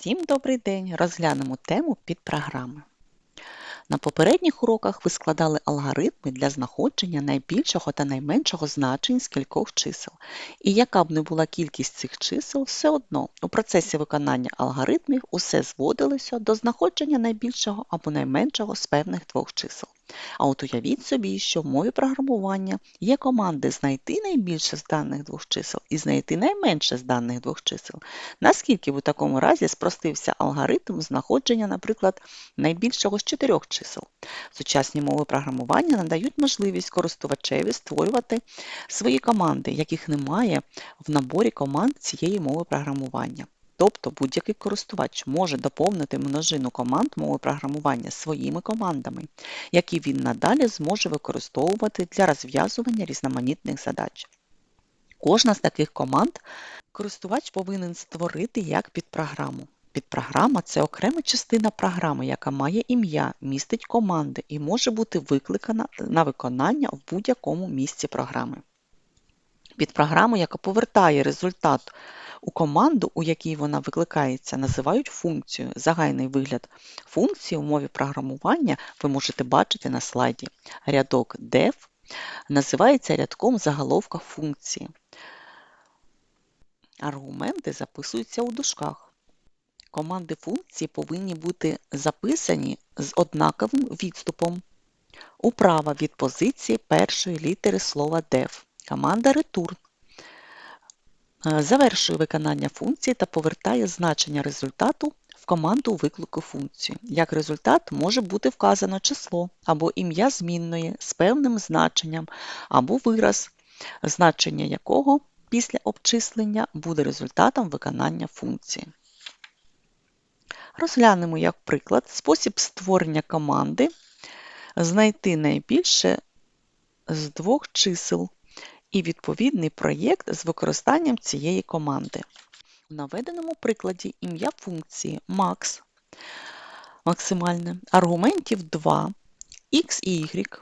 Всім добрий день! Розглянемо тему підпрограми. На попередніх уроках ви складали алгоритми для знаходження найбільшого та найменшого значень з кількох чисел. І яка б не була кількість цих чисел, все одно у процесі виконання алгоритмів усе зводилося до знаходження найбільшого або найменшого з певних двох чисел. А от уявіть собі, що в мові програмування є команди знайти найбільше з даних двох чисел і знайти найменше з даних двох чисел. Наскільки у такому разі спростився алгоритм знаходження, наприклад, найбільшого з чотирьох чисел? Сучасні мови програмування надають можливість користувачеві створювати свої команди, яких немає в наборі команд цієї мови програмування. Тобто будь-який користувач може доповнити множину команд мови програмування своїми командами, які він надалі зможе використовувати для розв'язування різноманітних задач. Кожна з таких команд користувач повинен створити як підпрограму. Підпрограма це окрема частина програми, яка має ім'я, містить команди і може бути викликана на виконання в будь-якому місці програми. Підпрограму, яка повертає результат у команду, у якій вона викликається, називають функцією. Загальний вигляд функції у мові програмування ви можете бачити на слайді. Рядок def називається рядком заголовка функції. Аргументи записуються у дужках. Команди функції повинні бути записані з однаковим відступом. Управа від позиції першої літери слова def. Команда return Е, завершує виконання функції та повертає значення результату в команду виклику функції. Як результат може бути вказано число або ім'я змінної з певним значенням, або вираз, значення якого після обчислення буде результатом виконання функції. Розглянемо, як приклад, спосіб створення команди знайти найбільше з двох чисел і відповідний проєкт з використанням цієї команди. У наведеному прикладі ім'я функції max максимальне, аргументів 2, x і y.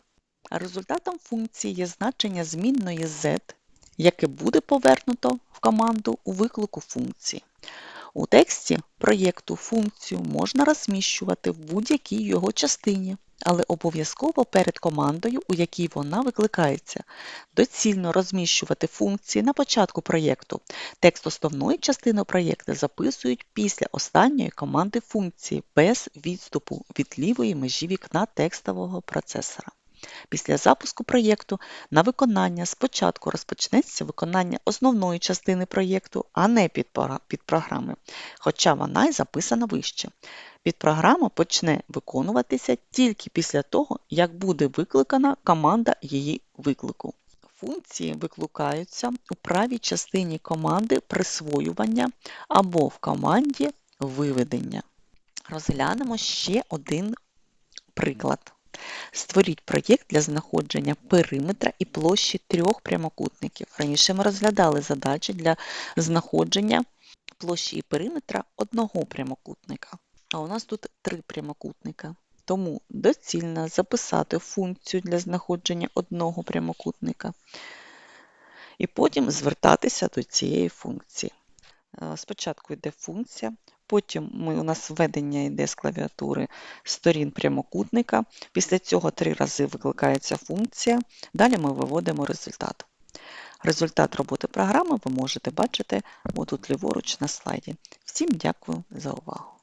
Результатом функції є значення змінної z, яке буде повернуто в команду у виклику функції. У тексті проєкту функцію можна розміщувати в будь-якій його частині але обов'язково перед командою, у якій вона викликається. Доцільно розміщувати функції на початку проєкту. Текст основної частини проєкту записують після останньої команди функції без відступу від лівої межі вікна текстового процесора. Після запуску проєкту на виконання спочатку розпочнеться виконання основної частини проєкту, а не підпрограми, хоча вона й записана вище. Підпрограма почне виконуватися тільки після того, як буде викликана команда її виклику. Функції викликаються у правій частині команди присвоювання або в команді виведення. Розглянемо ще один приклад. Створіть проєкт для знаходження периметра і площі трьох прямокутників. Раніше ми розглядали задачі для знаходження площі і периметра одного прямокутника. А у нас тут три прямокутника. Тому доцільно записати функцію для знаходження одного прямокутника і потім звертатися до цієї функції. Е, спочатку йде функція, потім ми, у нас введення йде з клавіатури сторін прямокутника. Після цього три рази викликається функція. Далі ми виводимо результат. Результат роботи програми ви можете бачити отут ліворуч на слайді. Всім дякую за увагу!